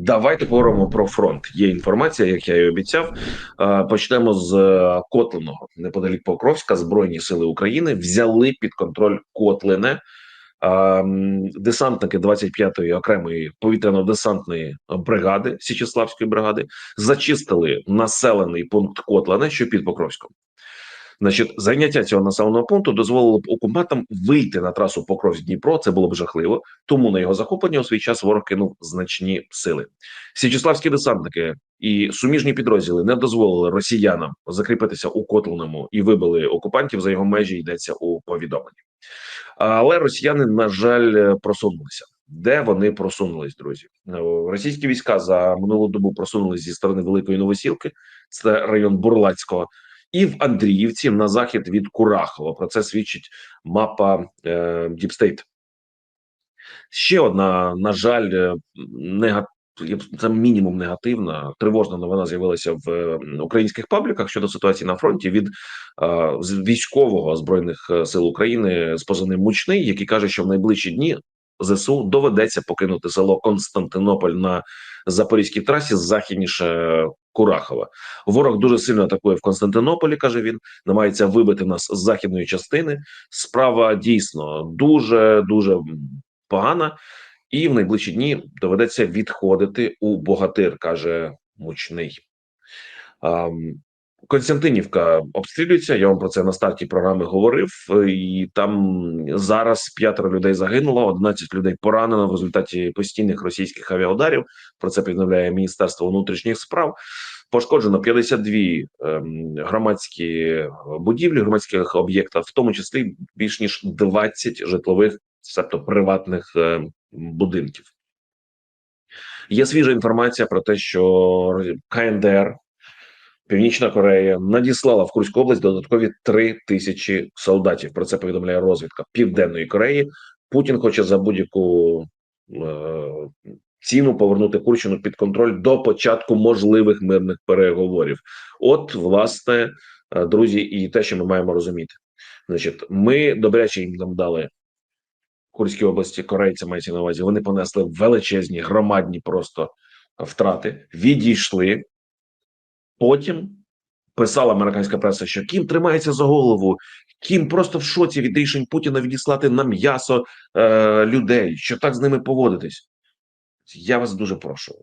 Давайте поговоримо про фронт. Є інформація, як я і обіцяв. Е, Почнемо з е, Котлиного неподалік Покровська. Збройні сили України взяли під контроль Котлине. Е, Десантники 25-ї окремої повітряно-десантної бригади Січеславської бригади зачистили населений пункт Котлине, що під Покровськом. Значить, зайняття цього населеного пункту дозволило б окупантам вийти на трасу Покровськ Дніпро. Це було б жахливо. Тому на його захоплення у свій час ворог кинув значні сили. Січеславські десантники і суміжні підрозділи не дозволили росіянам закріпитися у Котлиному і вибили окупантів за його межі. Йдеться у повідомленні. Але росіяни, на жаль, просунулися. Де вони просунулись, друзі? Е, Російські війська за минулу добу просунулись зі сторони Великої Новосілки, це район Бурлацького, і в Андріївці на захід від Курахова. Про це свідчить мапа е, Діпстейт. Ще одна, на жаль, е, нега... я б- це мінімум негативна, тривожна новина з'явилася в українських пабліках щодо ситуації на фронті від е, військового збройних е, сил України з позивним Мучний, який каже, що в найближчі дні ЗСУ доведеться покинути село Константинополь на запорізькій трасі західніше Курахова. Ворог дуже сильно атакує в Константинополі, каже він, намагається вибити нас з західної частини. Справа дійсно дуже дуже погана, і в найближчі дні доведеться відходити у богатир, каже мучний. Ам, Константинівка обстрілюється. Я вам про це на старті програми говорив. е, І там зараз п'ятеро людей загинуло, 11 людей поранено в результаті постійних російських авіаударів. Про це повідомляє Міністерство внутрішніх справ. Пошкоджено 52 ем, громадські будівлі, громадських об'єктів, в тому числі більш ніж 20 житлових, себто приватних е, будинків. Є свіжа інформація про те, що КНДР Північна Корея надіслала в Курську область додаткові три тисячі солдатів. Про це повідомляє розвідка Південної Кореї. Путін хоче за будь-яку е, ціну повернути Курщину під контроль до початку можливих мирних переговорів. От, власне, е, друзі, і те, що ми маємо розуміти. Значить, ми добряче їм там дали Курській області, корейці мається на увазі. Вони понесли величезні громадні просто втрати, відійшли. Потім писала американська преса, що Кім тримається за голову, Кім просто в шоці від рішень Путіна відіслати на м'ясо е, людей, що так з ними поводитись. Я вас дуже прошу.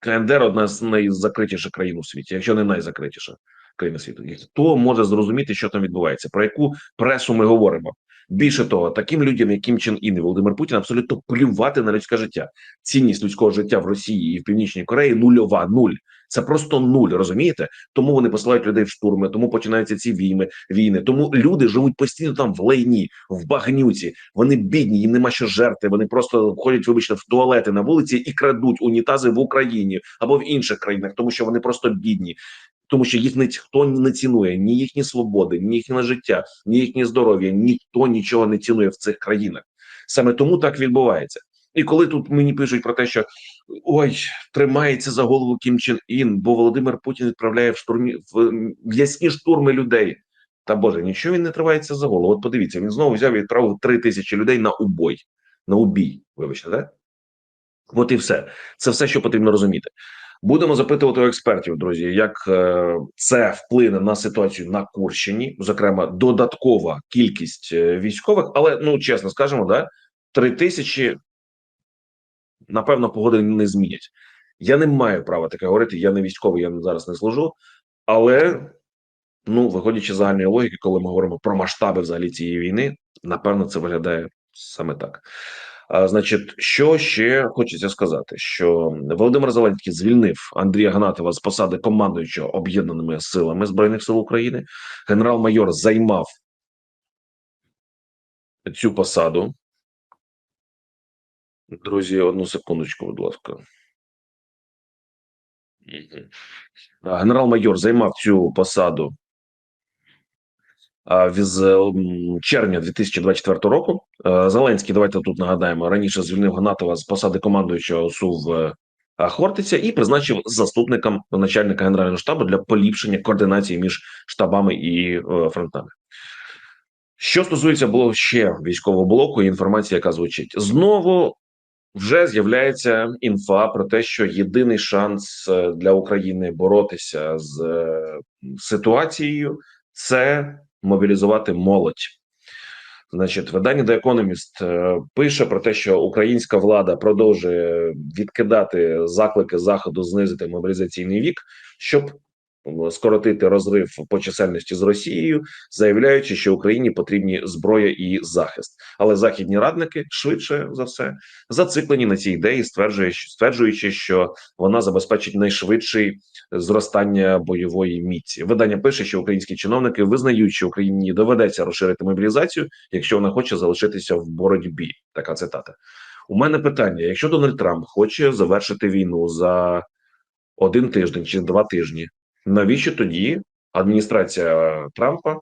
КНДР одна з найзакритіших країн у світі, якщо не найзакритіша країна світу. Хто може зрозуміти, що там відбувається, про яку пресу ми говоримо? Більше того, таким людям, як Кім Чен і Володимир Путін, абсолютно плювати на людське життя. Цінність людського життя в Росії і в Північній Кореї нульова, нуль. Це просто нуль, розумієте? Тому вони посилають людей в штурми, тому починаються ці війни. війни. Тому люди живуть постійно там в лайні, в багнюці. Вони бідні, їм нема що жерти. Вони просто ходять, вибачте, в туалети на вулиці і крадуть унітази в Україні або в інших країнах, тому що вони просто бідні. Тому що їх ніхто не цінує, ні їхні свободи, ні їхнє життя, ні їхнє здоров'я, ніхто нічого не цінує в цих країнах. Саме тому так відбувається. І коли тут мені пишуть про те, що ой, тримається за голову Кім Чен Ін, бо Володимир Путін відправляє в штурмі в ясні штурми людей. Та Боже, нічого він не тривається за голову. От подивіться, він знову взяв і відправив три тисячі людей на убой, на убій. Вибачте, так? От і все. Це все, що потрібно розуміти. Будемо запитувати у експертів, друзі, як е, це вплине на ситуацію на Курщині, зокрема, додаткова кількість е, військових, але ну чесно скажемо, да, три тисячі напевно погоди не змінять. Я не маю права таке говорити. Я не військовий, я зараз не служу, але ну, виходячи з загальної логіки, коли ми говоримо про масштаби взагалі цієї війни, напевно, це виглядає саме так. А, значить, що ще хочеться сказати, що Володимир Зеленський звільнив Андрія Гнатова з посади командуючого об'єднаними силами збройних сил України. Генерал-майор займав цю посаду. Друзі, одну секундочку, будь ласка. Генерал-майор займав цю посаду з червня 2024 року. Е, Зеленський, давайте тут нагадаємо, раніше звільнив Гнатова з посади командуючого СУ в е, Хортиця і призначив заступником начальника генерального штабу для поліпшення координації між штабами і е, фронтами. Що стосується було ще військового блоку, і інформація, яка звучить знову вже з'являється інфа про те, що єдиний шанс е, для України боротися з е, ситуацією це мобілізувати молодь. Значить, видання The Economist е, пише про те, що українська влада продовжує відкидати заклики заходу знизити мобілізаційний вік, щоб скоротити розрив по чисельності з Росією, заявляючи, що Україні потрібні зброя і захист. Але західні радники швидше за все зациклені на цій ідеї, стверджуючи, що вона забезпечить найшвидший зростання бойової міці. Видання пише, що українські чиновники визнають, що Україні доведеться розширити мобілізацію, якщо вона хоче залишитися в боротьбі. Така цитата. У мене питання: якщо Дональд Трамп хоче завершити війну за один тиждень чи два тижні, навіщо тоді адміністрація Трампа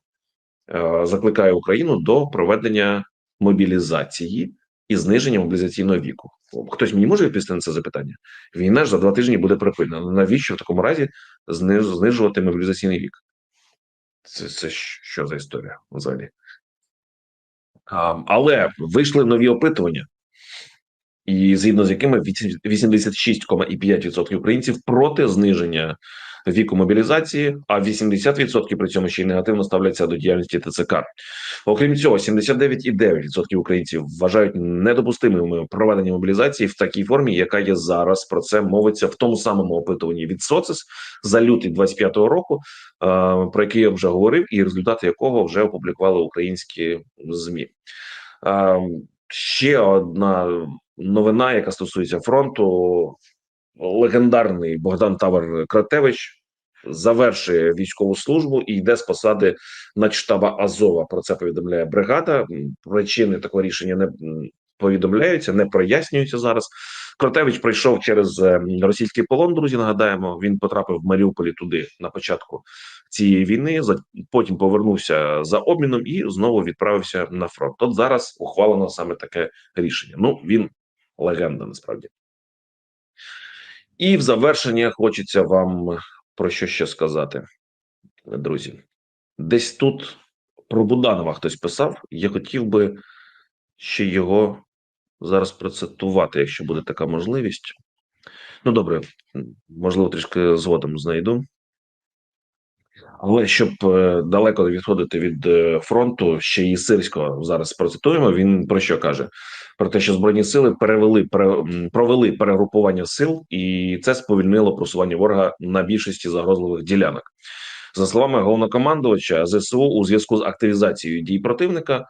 е, закликає Україну до проведення мобілізації і зниження мобілізаційного віку? Хтось мені може відповісти на це запитання? Війна ж за два тижні буде припинена. Навіщо в такому разі зниж- знижувати мобілізаційний вік? Це, це що за історія взагалі? А, але вийшли нові опитування, і згідно з якими 86,5% українців проти зниження віку мобілізації, а 80% при цьому ще й негативно ставляться до діяльності ТЦК. Окрім цього, 79,9% українців вважають недопустимими проведення мобілізації в такій формі, яка є зараз. Про це мовиться в тому самому опитуванні від СОЦИС за лютий 25-го року, е, про який я вже говорив, і результати якого вже опублікували українські змі. Е, Ще одна новина, яка стосується фронту. Легендарний Богдан Тавер Кратевич завершує військову службу і йде з посади начштаба Азова. Про це повідомляє бригада. Причини такого рішення не повідомляються, не прояснюються зараз. Кратевич прийшов через е, російський полон. Друзі, нагадаємо, він потрапив в Маріуполі туди на початку цієї війни. Потім повернувся за обміном і знову відправився на фронт. От зараз ухвалено саме таке рішення. Ну він легенда насправді. І в завершення хочеться вам про що ще сказати, друзі. Десь тут про Буданова хтось писав. Я хотів би ще його зараз процитувати, якщо буде така можливість. Ну, добре, можливо, трішки згодом знайду. Але щоб е, далеко відходити від е, фронту, ще і сирського зараз процитуємо. Він про що каже? Про те, що збройні сили перевели провели перегрупування сил, і це сповільнило просування ворога на більшості загрозливих ділянок. За словами головнокомандувача ЗСУ, у зв'язку з активізацією дій противника,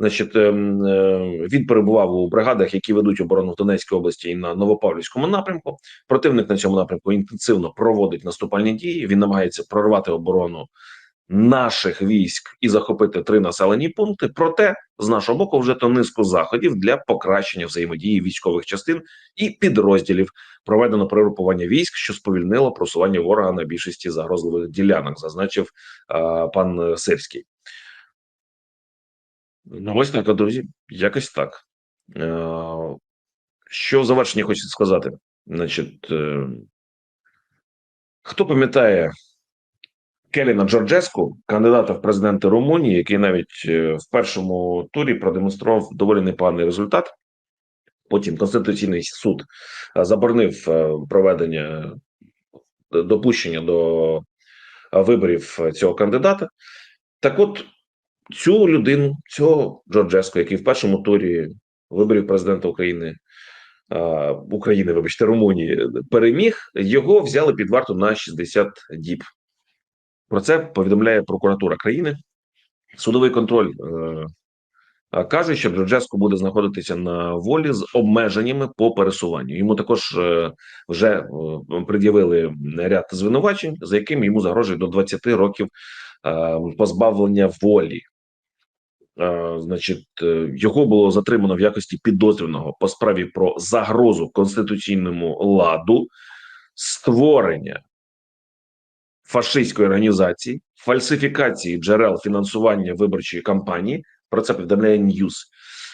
значить, ем, е, він перебував у бригадах, які ведуть оборону в Донецькій області і на Новопавлівському напрямку. Противник на цьому напрямку інтенсивно проводить наступальні дії. Він намагається прорвати оборону наших військ і захопити три населені пункти. Проте з нашого боку вже то низку заходів для покращення взаємодії військових частин і підрозділів. Проведено перегрупування військ, що сповільнило просування ворога на більшості загрозливих ділянок, зазначив е, пан Сирський. Ну, ось так, друзі, якось так. Е, що в завершення хочеться сказати? Значить, е, хто пам'ятає Келіна Джорджеску, кандидата в президенти Румунії, який навіть е, в першому турі продемонстрував доволі непоганий результат. Потім Конституційний суд заборонив проведення допущення до виборів цього кандидата. Так от цю людину, цього Джорджеску, який в першому турі виборів президента України України, вибачте, Румунії переміг, його взяли під варту на 60 діб. Про це повідомляє прокуратура країни. Судовий контроль е, каже, що Джорджеску буде знаходитися на волі з обмеженнями по пересуванню. Йому також е, вже е, пред'явили ряд звинувачень, за якими йому загрожує до 20 років е, позбавлення волі. Е, Значить, е, його було затримано в якості підозрюваного по справі про загрозу конституційному ладу, створення фашистської організації, фальсифікації джерел фінансування виборчої кампанії. Про це повідомляє Ньюс.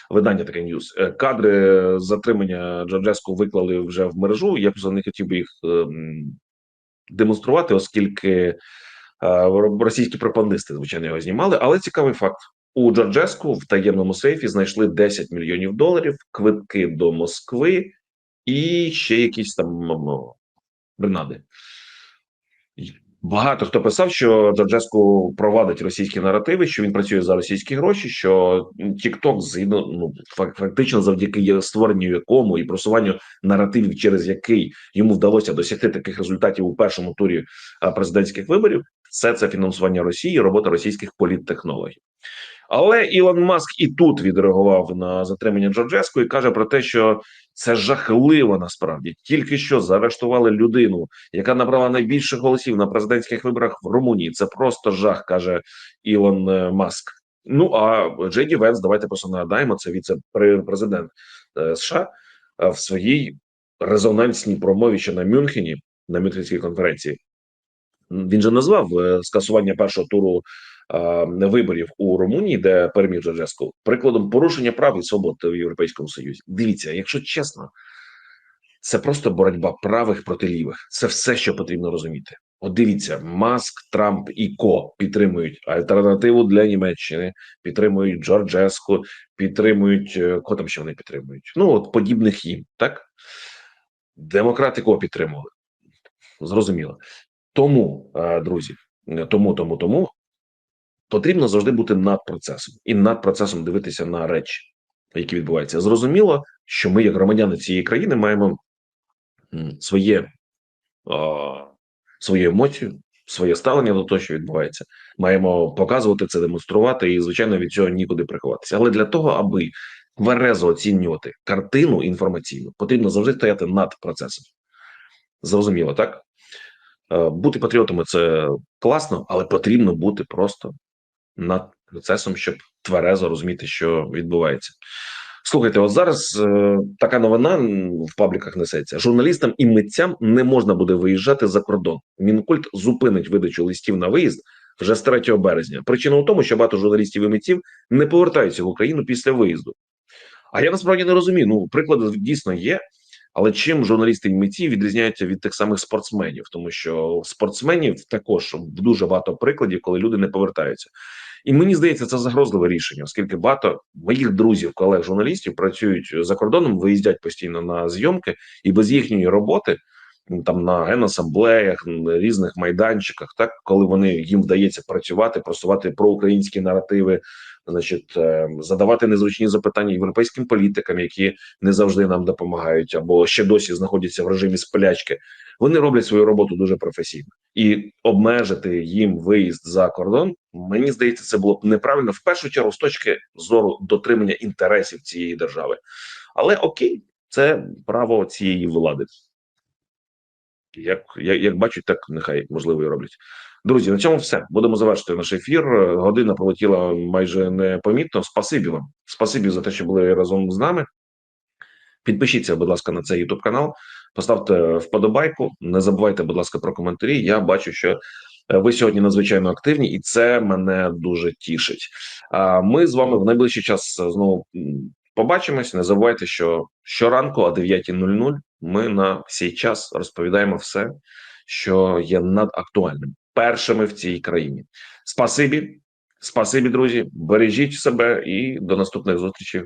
Видання таке Ньюс. Е, Кадри затримання Джорджеску виклали вже в мережу. Я просто не хотів би їх ем, демонструвати, оскільки російські пропагандисти, звичайно, його знімали. Але цікавий факт. У Джорджеску в таємному сейфі знайшли 10 мільйонів доларів, квитки до Москви і ще якісь там гренади. Багато хто писав, що Джорджеску провадить російські наративи, що він працює за російські гроші. Що TikTok, згідно ну фактично, завдяки створенню якому і просуванню наративів, через який йому вдалося досягти таких результатів у першому турі президентських виборів, все це фінансування Росії, робота російських політтехнологій. Але Ілон Маск і тут відреагував на затримання Джорджеску і каже про те, що це жахливо насправді. Тільки що заарештували людину, яка набрала найбільше голосів на президентських виборах в Румунії. Це просто жах, каже Ілон е, Маск. Ну а Джейді Венс, давайте просто нагадаємо, це віце-президент е, США е, в своїй резонансній промові ще на Мюнхені на Мюнхенській конференції. Він же назвав скасування першого туру виборів у Румунії, де переміг Джорджеску, прикладом порушення прав і свобод в Європейському Союзі. Дивіться, якщо чесно, це просто боротьба правих проти лівих. Це все, що потрібно розуміти. От дивіться, Маск, Трамп і Ко підтримують альтернативу для Німеччини, підтримують Джорджеску, підтримують е, ко там ще вони підтримують. Ну от подібних їм, так демократи кого підтримували. Зрозуміло. Тому, е, друзі, тому, тому, тому потрібно завжди бути над процесом і над процесом дивитися на речі, які відбуваються. Зрозуміло, що ми, як громадяни цієї країни, маємо своє свою емоцію, своє ставлення до того, що відбувається. Маємо показувати це, демонструвати, і звичайно від цього нікуди приховатися. Але для того, аби тверезо оцінювати картину інформаційну, потрібно завжди стояти над процесом. Зрозуміло, так? Е, бути патріотами це класно, але потрібно бути просто над процесом, щоб тверезо розуміти, що відбувається. Слухайте, от зараз е, така новина в пабліках несеться. Журналістам і митцям не можна буде виїжджати за кордон. Мінкульт зупинить видачу листів на виїзд вже з 3 березня. Причина в тому, що багато журналістів і митців не повертаються в Україну після виїзду. А я насправді не розумію. Ну, приклади дійсно є. Але чим журналісти і митці відрізняються від тих самих спортсменів, тому що спортсменів також дуже багато прикладів, коли люди не повертаються. І мені здається, це загрозливе рішення, оскільки багато моїх друзів, колег журналістів працюють за кордоном, виїздять постійно на зйомки, і без їхньої роботи там на генасамблеях, різних майданчиках, так коли вони їм вдається працювати, просувати проукраїнські наративи, значить, е, задавати незручні запитання європейським політикам, які не завжди нам допомагають, або ще досі знаходяться в режимі сплячки. Вони роблять свою роботу дуже професійно і обмежити їм виїзд за кордон. Мені здається, це було б неправильно в першу чергу з точки зору дотримання інтересів цієї держави. Але окей, це право цієї влади. Як як, як бачать, так нехай можливо і роблять. Друзі, на цьому все будемо завершити наш ефір. Година полетіла майже непомітно. Спасибі вам, спасибі за те, що були разом з нами. Підпишіться, будь ласка, на цей YouTube канал, поставте вподобайку. Не забувайте, будь ласка, про коментарі. Я бачу, що е, ви сьогодні надзвичайно активні, і це мене дуже тішить. А ми з вами в найближчий час знову побачимось. Не забувайте, що щоранку о 9.00 ми на цей час розповідаємо все, що є надактуальним першими в цій країні. Спасибі, спасибі, друзі. Бережіть себе і до наступних зустрічей.